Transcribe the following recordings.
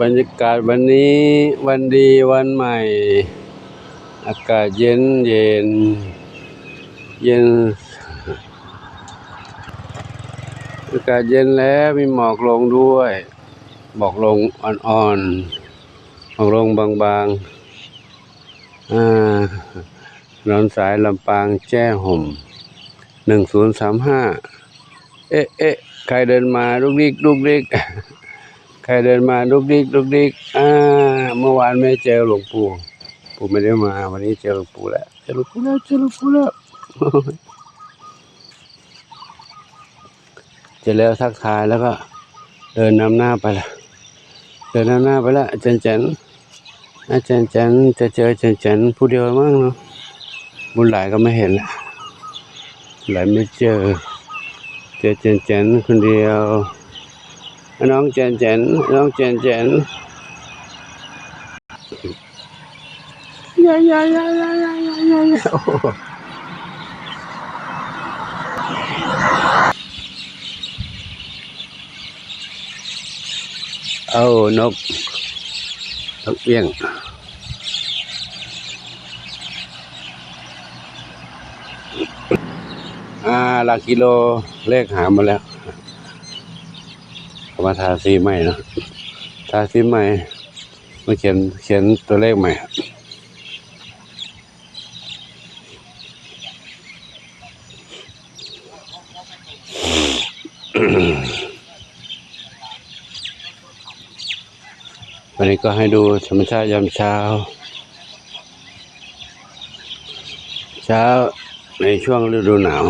บรรยากาศวันนี้วันดีวันใหม่ อากาศเย็นเย็น เย็น อากาศเย็นแล้วมีหมอกลงด้วยหมอกลงอ่อนๆหมอกลงบางๆอ่าถนนสายลำปางแจ้ห่มหนึ่งศูนย์สามห้าเอ๊ะเอ๊ะใครเดินมาลุกดิกลุกดิก รเดินมาลุกดิกลุกดิกอ่าเมื่อวานไม่เจอหลวงปู่ปู่ไม่ได้มา วันนี้เจอหลวงปู่แล้วเจอหลวงปู่แล้วเจอหลวงปู่แล้วเจอแล้วทักทายแล้วก็ เดินนำหน้าไปละเดินนำหน้าไปละอาจารย์จันอาจารย์จันจะเจออาจารย์จันผู้เดียวมั้งเนาะบุญหลายก็ไม่เห็นละหลายไม่เจอ เจออาจารย์จันคนเดียว น้องเจนเจนน้องเจนเจนยายายายายายายโอ้เอานกนกเอี้ยงอ่าหลักกิโลเลขหามาแล้ว มาทาสีใหม่เนาะทาสีใหม่มาเขียนเขียนตัวเลขใหม่วันนี้ก็ให้ดูธรรมชาติยามเช้า เช้าในช่วงฤดูหนาว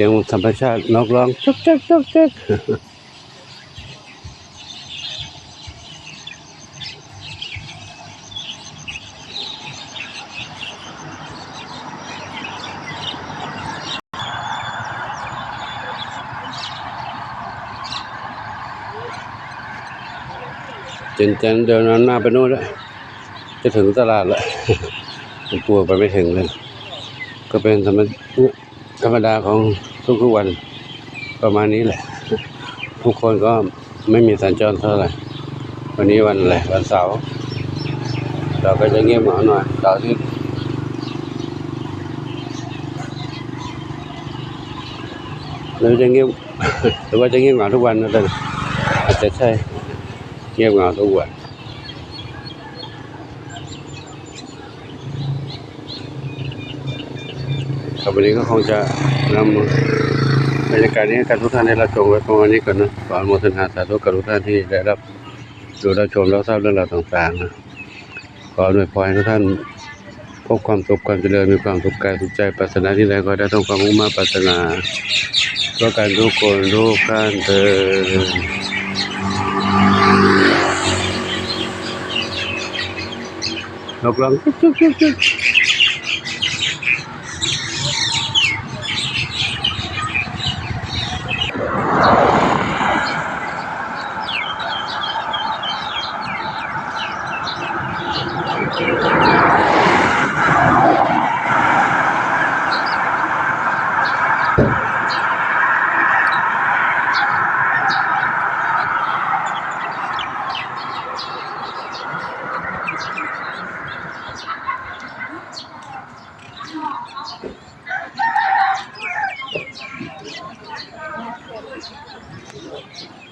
สียงธรรมชาตินกร้องจุกจักจุกจักเจนเจนเดินนั้นหน้าไปนู่นแล้วจะถึงตลาดแล้วผมกลัวไปไม่ถึงเลย ก็เป็นธรรม ธรรมดาของทุกๆวันประมาณนี้แหละ ทุกคนก็ไม่มีสัญจรเท่าไหร่วันนี้วันอะไรวันเสาร์เราก็จะเงียบเหงาหน่อยเสาร์อาที่เราจะเงียบหรือว่าจะเงียบเหงาทุกวันนะแต่อาจจะใช่เงียบเหงาทุกวันับวันนี้ก็คงจะนำบรรยากาศนี้กับทุกท่านได้รับชมไว้ประมาณนี้ก่อนนะขออนุโมทนาสาธุกับทุกท่านที่ได้รับดูรับชมรับทราบเรื่องราวต่างๆนะขออวยพรให้ทุกท่านพบความสุขความเจริญมีความสุขกายสุขใจปรารถนาที่ใดก็ได้ต้องความมุ่งมั่นปรารถนาเพื่อการทุกคนทุกท่านเถิดนกร้องจุ๊บจุ๊บจุ๊บจุ๊บ Thank you.